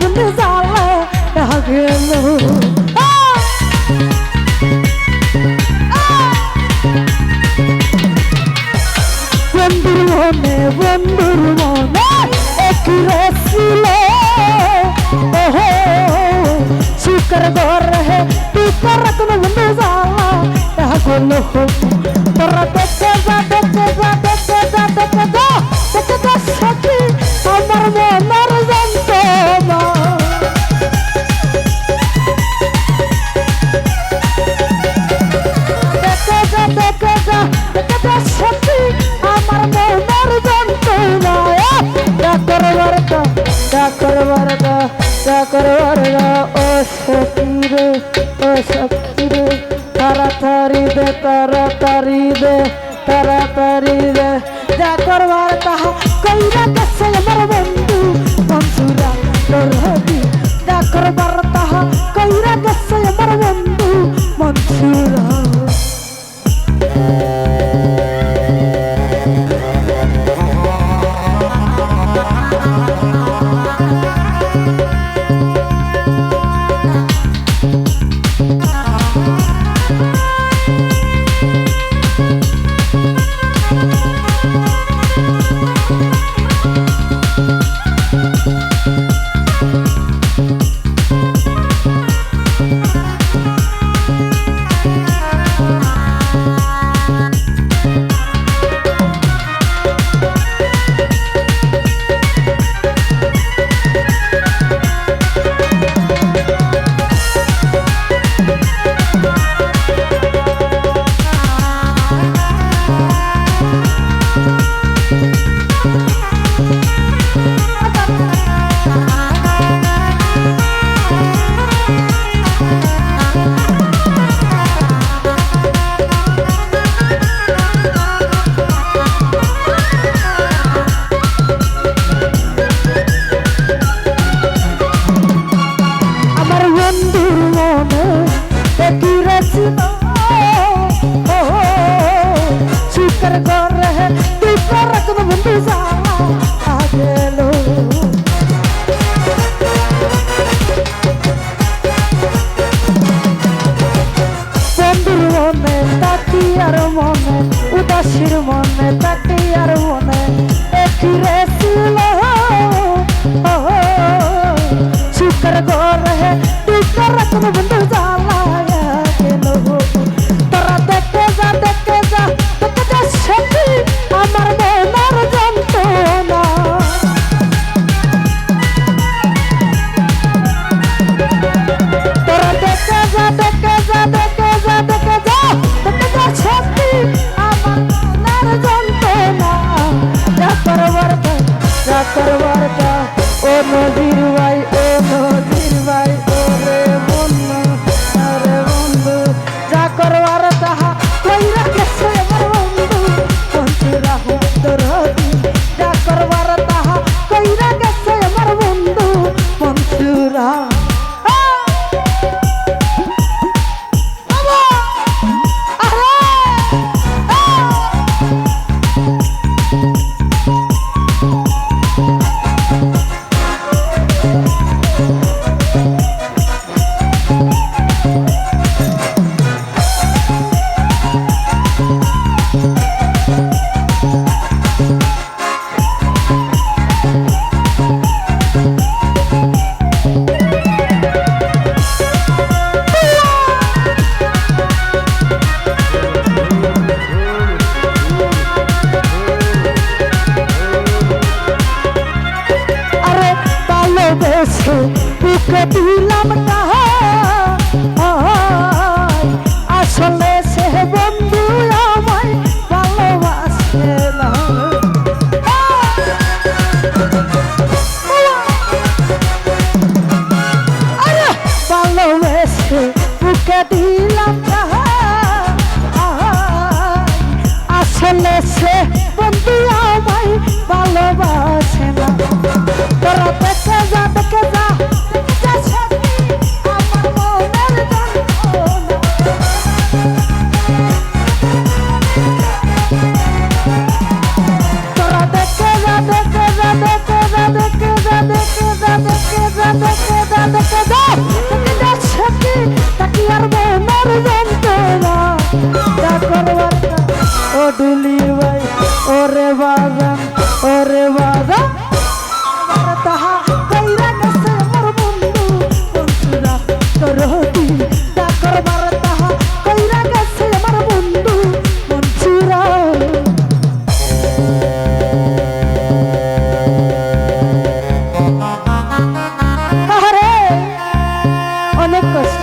বন্ধু জালা গেল বন্ধুর মনে বন্ধুর মনে ছিল ওহো সুখের ঘরে দুটার রাতুন বন্ধু জালা গেল বারতা চাকর বারতা ও সখীরে ও সখীরে তাড়াতাড়ি দে তাড়াতাড়ি দে তাড়াতাড়ি দে। চাকর বার্তা কইরা গেছে আমার বন্ধু, বন্ধুরা দরদি চাকর বার্তা কইরা গেছে আমার বন্ধু, বন্ধুরা। মনে, তাকি আর মনে, উদাসীর মনে, তাকি আর মনে, একই রেছিল গর হে তুই রকম বন্ধু যাওয়া ওরে বাবা তাহা কইরা গেছে মোর বন্ধু বন্ধুরা তোর হতি ডাকর বার তাহা কইরা গেছে আমার বন্ধু বন্ধুরা আরে অনেক কষ্ট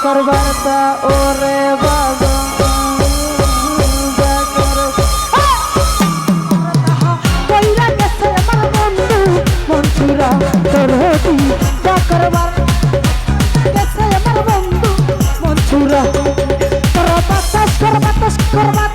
সাকর বার্তা ওরে বাবা Corbatas, corbatas, corbatas